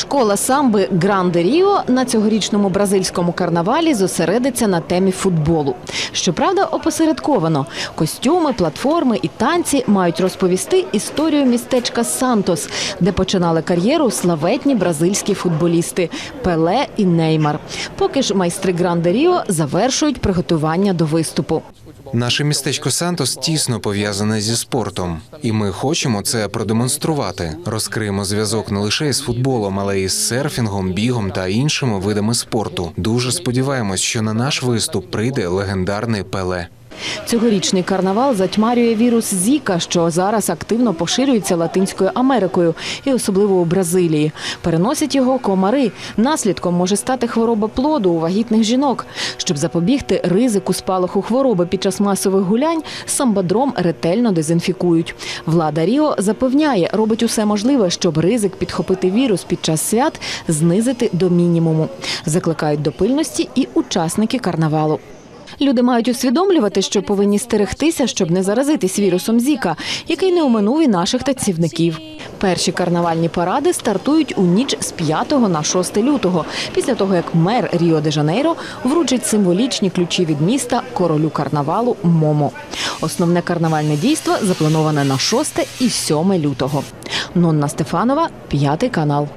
Школа самби Гранде Ріо на цьогорічному бразильському карнавалі зосередиться на темі футболу. Щоправда, опосередковано костюми, платформи і танці мають розповісти історію містечка Сантос, де починали кар'єру славетні бразильські футболісти Пеле і Неймар. Поки ж майстри Гранде Ріо завершують приготування до виступу. Наше містечко Сантос тісно пов'язане зі спортом, і ми хочемо це продемонструвати. Розкриємо зв'язок не лише із футболом, але й з серфінгом, бігом та іншими видами спорту. Дуже сподіваємось, що на наш виступ прийде легендарний Пеле. Цьогорічний карнавал затьмарює вірус Зіка, що зараз активно поширюється Латинською Америкою і особливо у Бразилії. Переносять його комари. Наслідком може стати хвороба плоду у вагітних жінок. Щоб запобігти ризику спалаху хвороби під час масових гулянь, самбадром ретельно дезінфікують. Влада Ріо запевняє, робить усе можливе, щоб ризик підхопити вірус під час свят знизити до мінімуму. Закликають до пильності і учасники карнавалу. Люди мають усвідомлювати, що повинні стерегтися, щоб не заразитись вірусом Зіка, який не оминув і наших танцівників. Перші карнавальні паради стартують у ніч з 5 на 6 лютого, після того як мер Ріо де Жанейро вручить символічні ключі від міста королю карнавалу Момо. Основне карнавальне дійство заплановане на 6 і 7 лютого. Нонна Стефанова, п'ятий канал.